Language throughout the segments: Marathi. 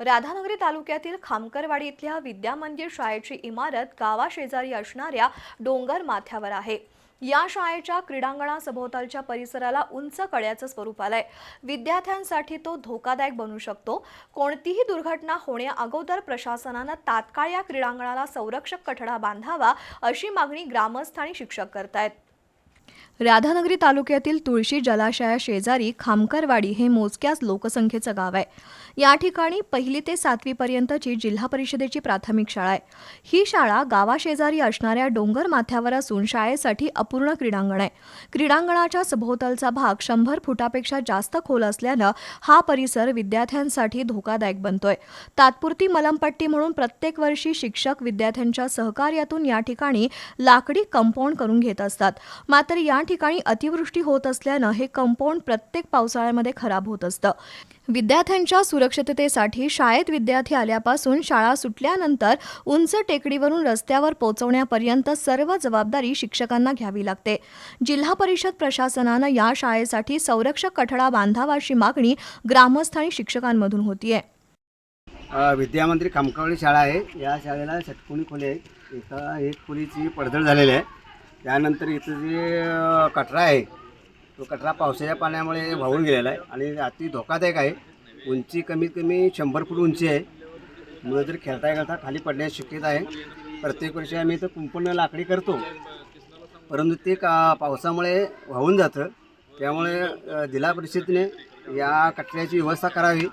राधानगरी तालुक्यातील खामकरवाडी इथल्या विद्या मंदिर शाळेची इमारत गावाशेजारी असणाऱ्या डोंगर माथ्यावर आहे. या शाळेच्या क्रीडांगणा सभोवतालच्या परिसराला उंच कड्याचं स्वरूप आलंय. विद्यार्थ्यांसाठी तो धोकादायक बनू शकतो. कोणतीही दुर्घटना होण्या अगोदर प्रशासनानं तात्काळ या क्रीडांगणाला संरक्षक कठडा बांधावा अशी मागणी ग्रामस्थ आणि शिक्षक करतायत. राधानगरी तालुक्यातील तुळशी जलाशया शेजारी खामकरवाडी हे मोजक्याच लोकसंख्येचं गाव आहे. या ठिकाणी पहिली ते सातवीपर्यंतची जिल्हा परिषदेची प्राथमिक शाळा आहे. ही शाळा गावाशेजारी असणाऱ्या डोंगर माथ्यावर असून शाळेसाठी अपूर्ण क्रीडांगण आहे. क्रीडांगणाच्या सभोवतालचा भाग शंभर फुटापेक्षा जास्त खोल असल्यानं हा परिसर विद्यार्थ्यांसाठी धोकादायक बनतोय. तात्पुरती मलमपट्टी म्हणून प्रत्येक वर्षी शिक्षक विद्यार्थ्यांच्या सहकार्यातून या ठिकाणी लाकडी कंपाऊंड करून घेत असतात. मात्र या ठिकाणी अतिवृष्टी होत असल्यानं हे कंपाऊंड प्रत्येक पावसाळ्यामध्ये खराब होत असतं. विद्यार्थ्यांच्या सुरक्षिततेसाठी शाळेत विद्यार्थी आल्यापासून शाळा सुटल्यानंतर उंच टेकडीवरून रस्त्यावर पोहोचवण्यापर्यंत सर्व जबाबदारी शिक्षकांना घ्यावी लागते. जिल्हा परिषद प्रशासनानं या शाळेसाठी संरक्षक कठडा बांधावा अशी मागणी ग्रामस्थ आणि शिक्षकांमधून होतीये. विद्यामंत्री खामकावळी शाळा आहे. या शाळेला षटकोणी खोली आहे. एका एक खोलीची पडझड झालेली आहे. त्यानंतर इथं जे कटरा आहे तो कटरा पावसाच्या पाण्यामुळे वाहून गेलेला आहे आणि अति धोकादायक आहे. उंची कमीत कमी शंभर फूट उंची आहे. मुलं जर खेळता खेळता खाली पडण्याची शक्यता आहे. प्रत्येक वर्षी आम्ही इथं कुंपण लाकडी करतो. परंतु ते का पावसामुळे वाहून जातं. त्यामुळे जिल्हा परिषदेने या कटऱ्याची व्यवस्था करावी.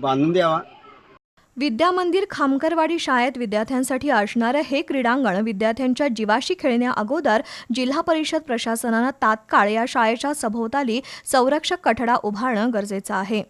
बांधून द्यावा. विद्या मंदिर खामकरवाडी शाळेत विद्यार्थ्यांसाठी असणारं हे क्रीडांगण विद्यार्थ्यांच्या जीवाशी खेळण्या अगोदर जिल्हा परिषद प्रशासनानं तात्काळ या शाळेच्या सभोवताली संरक्षक कठडा उभारणं गरजेचं आहे.